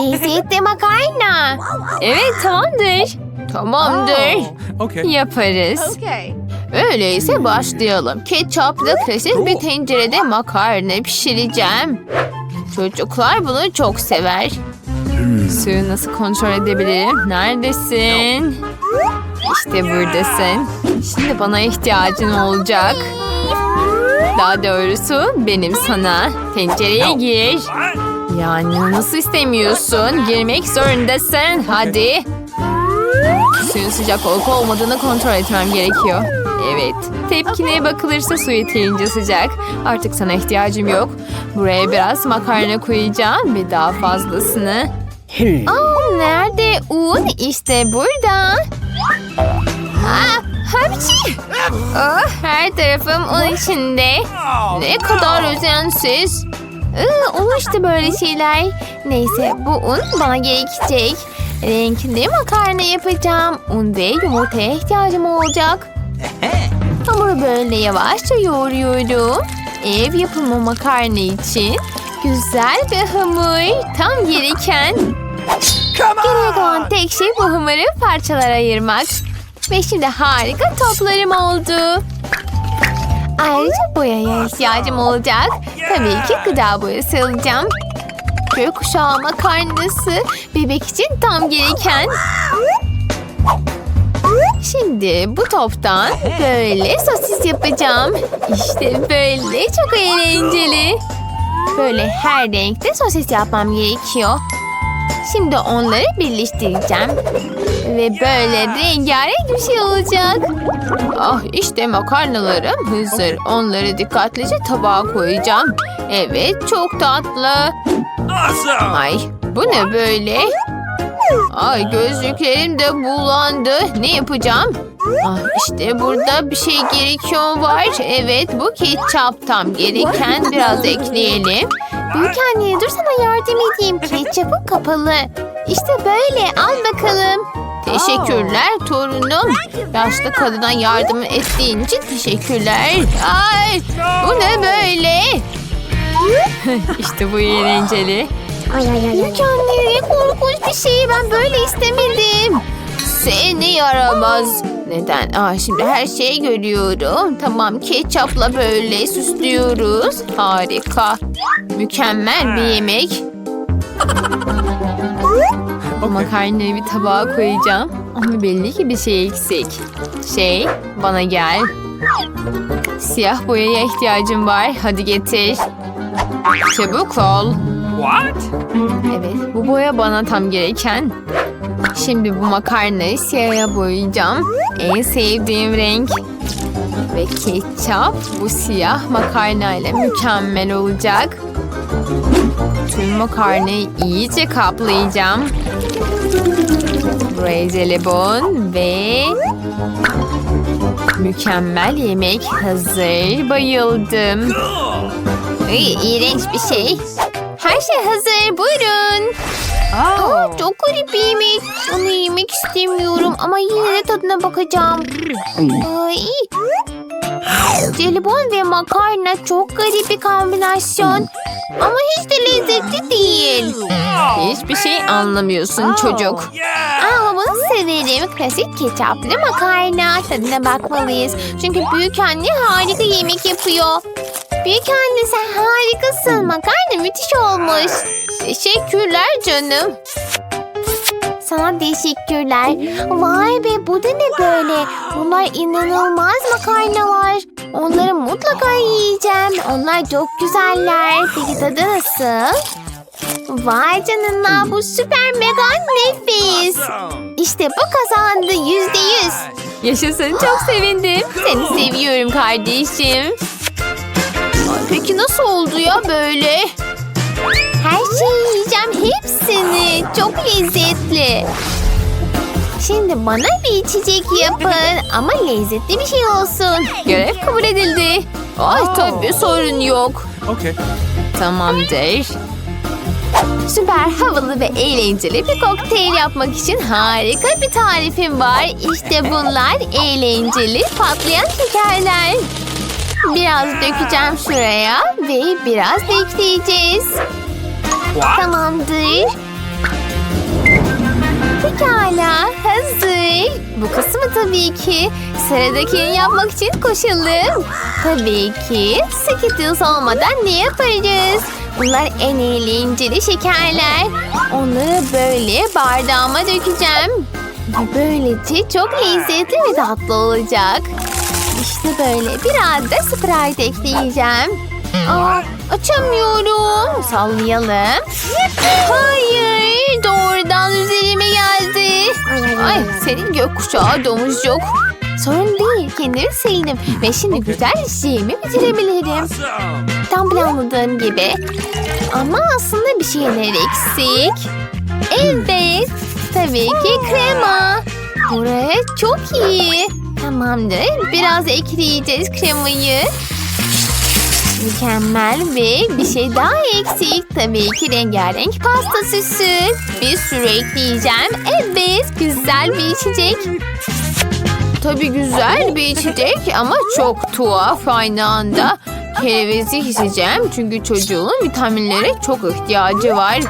Lezzetli makarna. Evet tamamdır. Tamamdır. Okay. Yaparız. Okay. Öyleyse başlayalım. Ketçaplı klasik bir tencerede makarna pişireceğim. Çocuklar bunu çok sever. Suyu nasıl kontrol edebilirim? Neredesin? İşte buradasın. Şimdi bana ihtiyacın olacak. Daha doğrusu benim sana. Tencereye gir. Yani nasıl istemiyorsun? Girmek zorundasın. Hadi. Suyun sıcak olup olmadığını kontrol etmem gerekiyor. Evet. Tepkine bakılırsa su yeterince sıcak. Artık sana ihtiyacım yok. Buraya biraz makarna koyacağım ve daha fazlasını. Aa, nerede un? İşte burada. Aa, hapşi. Oh, her tarafım un içinde. Ne kadar özensiz. Iı, olur işte böyle şeyler. Neyse bu un bana gerekecek. Renkli makarna yapacağım. Un ve yumurtaya ihtiyacım olacak. Hamuru böyle yavaşça yoğuruyorum. Ev yapımı makarna için güzel bir hamur. Tam gereken. Geriye kalan tek şey bu hamuru parçalara ayırmak. Ve şimdi harika toplarım oldu. Ayrıca boyaya ihtiyacım olacak. Tabii ki gıda boyası alacağım. Gökkuşağı makarnası bebek için tam gereken. Şimdi bu toptan böyle sosis yapacağım. İşte böyle çok eğlenceli. Böyle her renkte sosis yapmam gerekiyor. Şimdi onları birleştireceğim. Ve böyle rengarenk bir şey olacak. Ah işte makarnalarım hazır. Onları dikkatlice tabağa koyacağım. Evet çok tatlı. Awesome. Ay bu ne böyle? Ay gözlüklerim de bulandı. Ne yapacağım? Ah işte burada bir şey gerekiyor var. Evet bu ketçap tam gereken biraz ekleyelim. Büyük anne dur sana yardım edeyim. Ketçapın kapalı. İşte böyle al bakalım. Teşekkürler torunum. Yaşlı kadına yardım ettiğin için teşekkürler. Ay bu ne böyle? işte bu eğlenceli. Ne korkunç bir şey. Ben böyle istemedim. Seni yaramaz. Neden? Aa, şimdi her şeyi görüyorum. Tamam ketçapla böyle süslüyoruz. Harika. Mükemmel bir yemek. Bu makarnayı bir tabağa koyacağım. Ama belli ki bir şey eksik. Şey, bana gel. Siyah boyaya ihtiyacım var. Hadi getir. Çabuk ol. What? Evet, bu boya bana tam gereken. Şimdi bu makarnayı siyaha boyayacağım. En sevdiğim renk. Ve ketçap bu siyah makarnayla mükemmel olacak. Tüm makarnayı iyice kaplayacağım. Buraya jelibon ve mükemmel yemek hazır. Bayıldım. Ay, iğrenç bir şey. Her şey hazır. Buyurun. Aa, çok garip bir yemek. Onu yemek istemiyorum ama yine de tadına bakacağım. Ay. Jelibon ve makarna çok garip bir kombinasyon. Ama hiç de lezzetli değil. Hiçbir şey anlamıyorsun çocuk. Yeah. Aa, bunu severim. Klasik ketçaplı makarna. Tadına bakmalıyız. Çünkü büyük anne harika yemek yapıyor. Büyük anne sen harikasın. Makarna müthiş olmuş. Teşekkürler canım. Sana teşekkürler. Vay be bu da ne böyle? Bunlar inanılmaz makarnalar. Onları mutlaka yiyeceğim. Onlar çok güzeller. Peki tadı nasıl? Vay canına bu süper mega nefis. İşte bu kazandı yüzde yüz. Yaşasın çok sevindim. Seni seviyorum kardeşim. Peki nasıl oldu ya böyle? Her şeyi yiyeceğim hepsini. Çok lezzetli. Şimdi bana bir içecek yapın ama lezzetli bir şey olsun. Görev kabul edildi. Ay tabii sorun yok. Okay. Tamamdır. Süper havalı ve eğlenceli bir kokteyl yapmak için harika bir tarifim var. İşte bunlar eğlenceli patlayan şekerler. Biraz dökeceğim şuraya ve biraz bekleyeceğiz. What? Tamamdır. Pekala, hazır. Bu kısmı tabii ki. Sıradakini yapmak için koşalım. Tabii ki Skittles olmadan ne yaparız? Bunlar en eğlenceli şekerler. Onları böyle bardağıma dökeceğim. Böylece çok lezzetli ve tatlı olacak. İşte böyle biraz da Sprite ekleyeceğim. Aa, açamıyorum. Sallayalım. Hayır, doğrudan üzerime geldi. Ay, senin gökkuşağı domuzcuk. Sorun değil, kendimi sildim. Ve şimdi güzel işimi bitirebilirim. Tam planladığım gibi. Ama aslında bir şeyler eksik. Evet, tabii ki krema. Buraya çok iyi. Tamamdır, biraz ekleyeceğiz kremayı. Mükemmel ve bir şey daha eksik. Tabii ki rengarenk pasta süsü. Bir sürü ekleyeceğim. Evet, güzel bir içecek. Tabii güzel bir içecek ama çok tuhaf aynı anda. Kerevezi hissedeceğim çünkü çocuğun vitaminlere çok ihtiyacı var.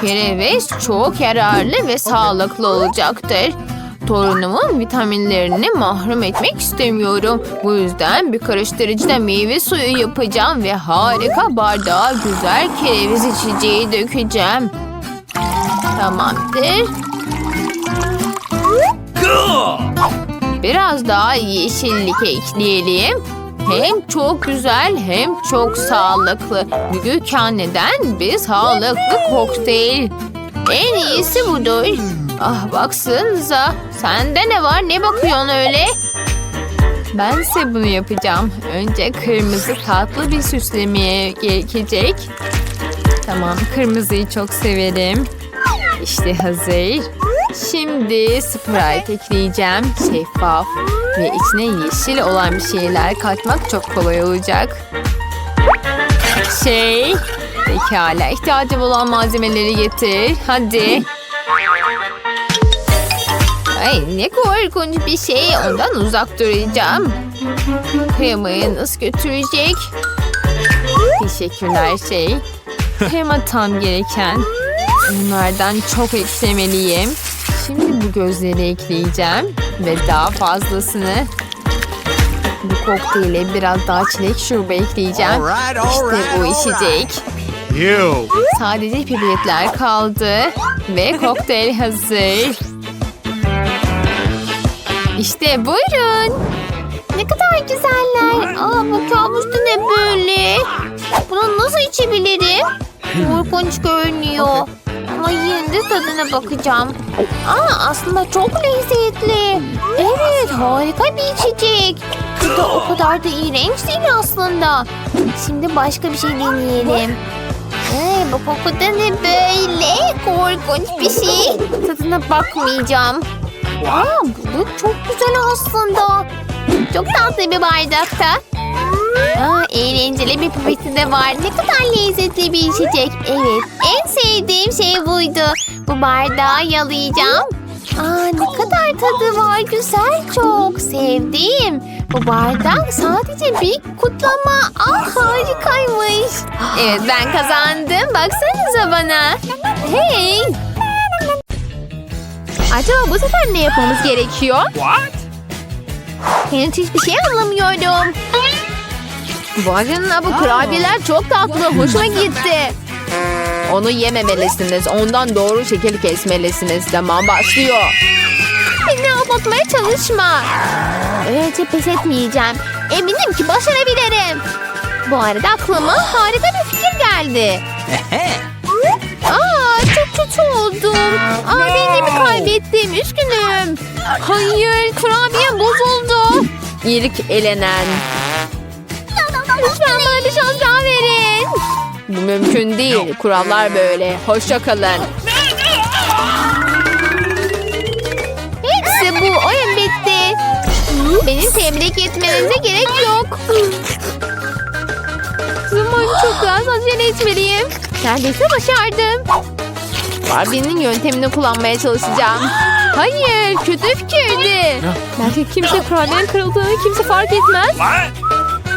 Kerevez çok yararlı ve sağlıklı olacaktır. Torunumun vitaminlerini mahrum etmek istemiyorum. Bu yüzden bir karıştırıcıda meyve suyu yapacağım ve harika bardağa güzel kereviz içeceği dökeceğim. Tamamdır. Biraz daha yeşillik ekleyelim. Hem çok güzel hem çok sağlıklı. Büyük anneden bir sağlıklı kokteyl. En iyisi budur. Ah baksanıza. Sende ne var? Ne bakıyorsun öyle? Ben ise bunu yapacağım. Önce kırmızı tatlı bir süslemeye gerekecek. Tamam, kırmızıyı çok severim. İşte hazır. Şimdi Sprite ekleyeceğim. Şeffaf ve içine yeşil olan bir şeyler katmak çok kolay olacak. Şey, pekala ihtiyacım olan malzemeleri getir. Hadi. Ay ne korkunç bir şey. Ondan uzak duracağım. Kremayı nasıl götürecek? Teşekkürler şey. Krema tam gereken. Bunlardan çok eklemeliyim. Şimdi bu gözleri ekleyeceğim. Ve daha fazlasını. Bu kokteyle biraz daha çilek şurubu ekleyeceğim. İşte bu içecek. Sadece pipetler kaldı. Ve kokteyl hazır. İşte buyurun. Ne kadar güzeller. Aa bu kabus da ne böyle? Bunu nasıl içebilirim? Korkunç görünüyor. Ama yine de tadına bakacağım. Aa aslında çok lezzetli. Evet harika bir içecek. Bu da o kadar da iğrenç değil aslında. Şimdi başka bir şey deneyelim. Ay, bu koku da ne böyle? Korkunç bir şey. Tadına bakmayacağım. Aa, bu çok güzel aslında. Çok tatlı bir bardakta. Aa, eğlenceli bir pipeti de var. Ne kadar lezzetli bir içecek. Evet, en sevdiğim şey buydu. Bu bardağı yalayacağım. Aa, ne kadar tadı var. Güzel çok. Sevdim. Bu bardak sadece bir kutlama. Ah harikaymış. Evet ben kazandım. Baksanıza bana. Hey. Acaba bu sefer ne yapmamız gerekiyor? What? Henüz hiçbir şey anlamıyorum. Canına bu kurabiyeler çok tatlı. Hoşuma gitti. Onu yememelisiniz. Ondan doğru şekil kesmelisiniz. Zaman başlıyor. Beni aldatmaya çalışma. Öylece pes etmeyeceğim. Eminim ki başarabilirim. Bu arada aklıma harika bir fikir geldi. Aa dengemi kaybettim. Üzgünüm. Hayır kurabiyem bozuldu. İlk elenen. Lütfen bana bir şans daha verin. Bu mümkün değil. Kurallar böyle. Hoşça kalın. Hepsi bu. Oyun bitti. Benim tebrik etmenize gerek yok. Zaman çok az. Acele etmeliyim. Neredeyse başardım. Barbie'nin yöntemini kullanmaya çalışacağım. Hayır, kötü fikirdi. Belki kimse kurabiyenin kırıldığını kimse fark etmez.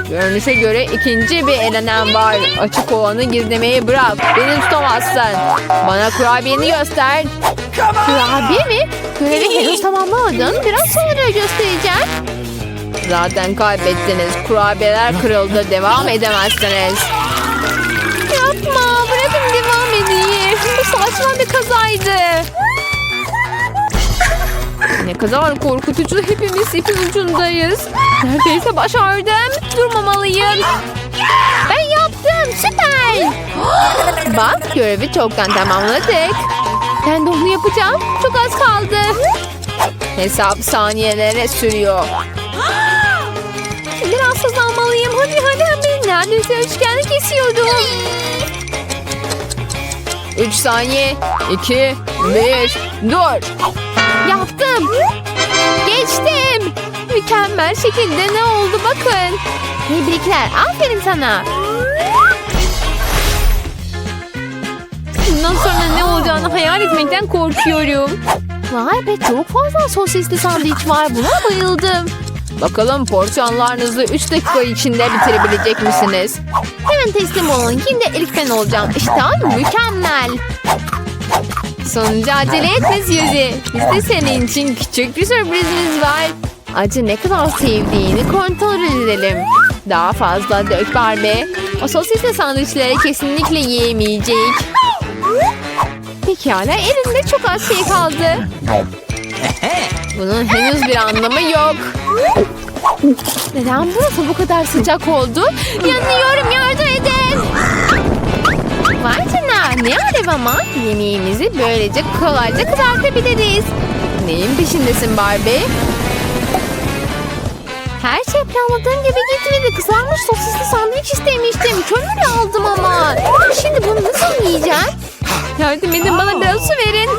Görünüşe göre ikinci bir elenen var. Açık olanı gizlemeyi bırak. Beni tutamazsın. Bana kurabiyeni göster. Kurabiye mi? Görevi henüz tamamlamadın. Biraz sonra göstereceğim. Zaten kaybettiniz. Kurabiyeler kırıldı. Devam edemezsiniz. Yapma bırakın devam saçma bir kazaydı. Ne kadar korkutucu. Hepimiz ipin ucundayız. Neredeyse başardım. Durmamalıyım. Ben yaptım süper. Bak görevi çoktan tamamladık. Ben de onu yapacağım. Çok az kaldı. Hesap saniyelere sürüyor. Biraz hızlanmalıyım. Hadi hadi hadi. Neredeyse üçgeni kesiyordum. 3 saniye. 2, 1, dur. Yaptım. Geçtim. Mükemmel şekilde ne oldu bakın. Tebrikler. Aferin sana. Bundan sonra ne olacağını hayal etmekten korkuyorum. Vay be çok fazla sosisli sandviç var. Buna bayıldım. Bakalım porsiyonlarınızı 3 dakika içinde bitirebilecek misiniz? Hemen teslim olun. Yine ilk ben olacağım. İşte mükemmel. Sonucu acele etme Suzy. Biz de senin için küçük bir sürprizimiz var. Acı ne kadar sevdiğini kontrol edelim. Daha fazla dök Barbie. O sosisli sandviçleri kesinlikle yiyemeyecek. Pekala elinde çok az şey kaldı. Bunun henüz bir anlamı yok. Neden burası bu kadar sıcak oldu? Yanıyorum yardım edin. Vay canına ne alev ama. Yemeğimizi böylece kolayca kızartabiliriz. Neyin peşindesin Barbie? Her şey planladığım gibi gitmedi. Kızarmış sosisli sandviç istemiştim. Kömür aldım ama. Şimdi bunu nasıl yiyeceğim? Yardım edin bana biraz su verin.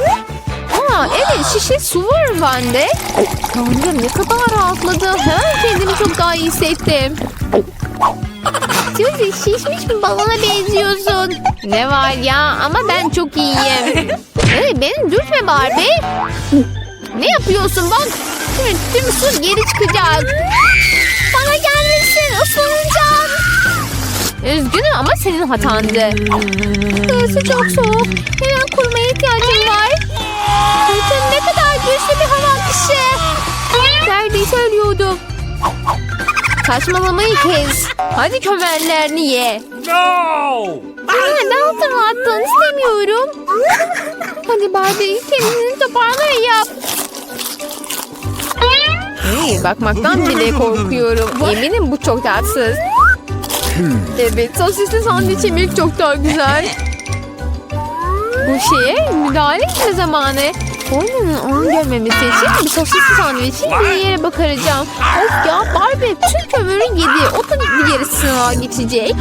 Evet şişe su var bende. Tanrım ne kadar rahatladım. Ha, kendimi çok daha iyi hissettim. Suzy şişmiş bir balona benziyorsun. Ne var ya ama ben çok iyiyim. Hey, beni dürtme Barbie. Ne yapıyorsun bak. Şimdi tüm su geri çıkacak. Bana gelmesin ıslanacağım. Üzgünüm ama senin hatandı. Burası çok soğuk. Hemen kurumaya ihtiyacım var. Bakın ne kadar güçlü bir hava akışı. Neredeyse ölüyordum. Saçmalamayı kes. Hadi kömerlerini ye. No! Neden altıma attın istemiyorum. Hadi Barbie kendini toparla ve yap. Hey, bakmaktan bile korkuyorum. Eminim bu çok tatsız. Evet sosisli sandviç yemek çok daha güzel. Bu şeye müdahale etme zamanı. Oyunun onu görmemesi için bir sosisli sandviçin bir yere bakaracağım. Of ya Barbie tüm kömürün yedi. O da bir yere sığınağa geçecek.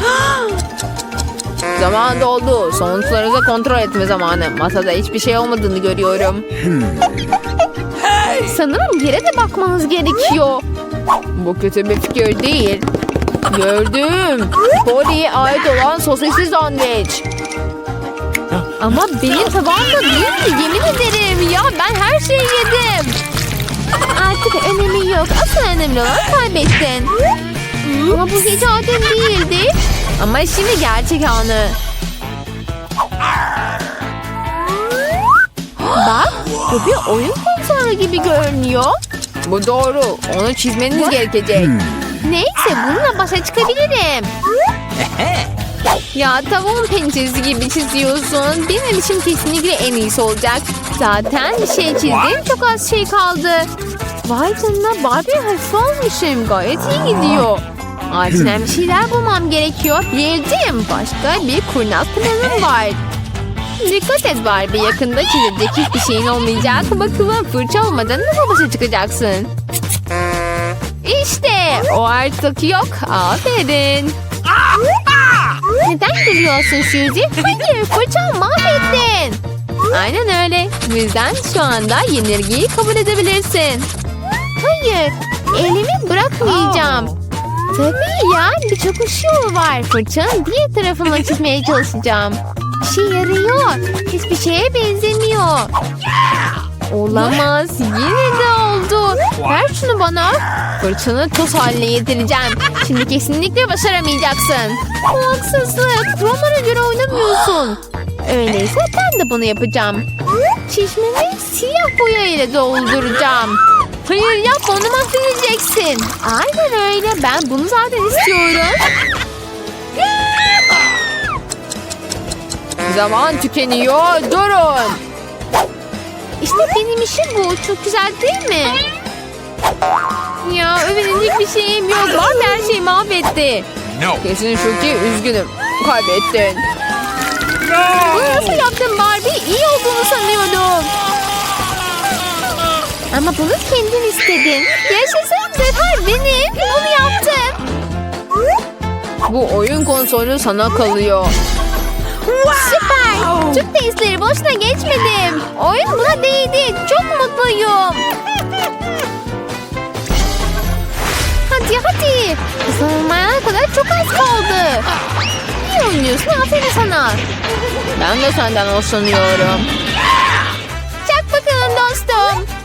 Zaman doldu. Sonuçlarınızı kontrol etme zamanı. Masada hiçbir şey olmadığını görüyorum. Sanırım yere de bakmanız gerekiyor. Bu kötü bir fikir değil. Gördüm. Polly'e ait olan sosisli sandviç. Ama benim tabağımda değildi yemin ederim. Ya ben her şeyi yedim. Artık önemi yok. Asıl önemli olan kaybettin. Ama bu hiç adil değildi. Ama şimdi gerçek anı. Bak bu bir oyun konsolu gibi görünüyor. Bu doğru. Onu çizmeniz gerekecek. Neyse bununla başa çıkabilirim. Ya tavuğun pençesi gibi çiziyorsun. Benim için kesinlikle en iyisi olacak. Zaten bir şey çizdim çok az şey kaldı. Vay canına Barbie hafif olmuşum. Gayet iyi gidiyor. Acilen bir şeyler bulmam gerekiyor. Bildim. Başka bir kurnaz planım var. Dikkat et Barbie. Yakında çizilecek hiçbir şeyin olmayacak. Bakalım fırça olmadan nasıl başa çıkacaksın? İşte o artık yok. Aferin. Neden gülüyorsun Suzy? Hayır fırçamı mahvettin. Aynen öyle. Bu yüzden şu anda yenilgiyi kabul edebilirsin. Hayır elimi bırakmayacağım. Tabii ya birçok ışığı var. Fırçanın diğer tarafını çizmeye çalışacağım. İşe yarıyor. Hiçbir şeye benzemiyor. Olamaz. Yine de oldu. Ver şunu bana. Fırçanı toz haline getireceğim. Şimdi kesinlikle başaramayacaksın. Bu haksızlık. Kurallara göre oynamıyorsun. Öyleyse ben de bunu yapacağım. Çişmemi siyah boya ile dolduracağım. Hayır yapma onu mahvedeceksin. Aynen öyle ben bunu zaten istiyorum. Zaman tükeniyor durun. İşte benim işim bu. Çok güzel değil mi? Ya övünecek bir şeyim yok. Barbie her şeyi mahvetti. No. Kesin şu ki üzgünüm. Kaybettin. Bunu nasıl yaptın Barbie? İyi olduğunu sanıyordum. Ama bunu kendin istedin. Yaşasın sefer benim. Bunu yaptım. Bu oyun konsolu sana kalıyor. Wow. Süper. Tüm testleri boşuna geçmedim. Oyun buna değdi. Çok mutluyum. hadi hadi. Kazanılmaya kadar çok az kaldı. İyi oynuyorsun aferin sana. Ben de senden hoşlanıyorum. Çak bakalım dostum.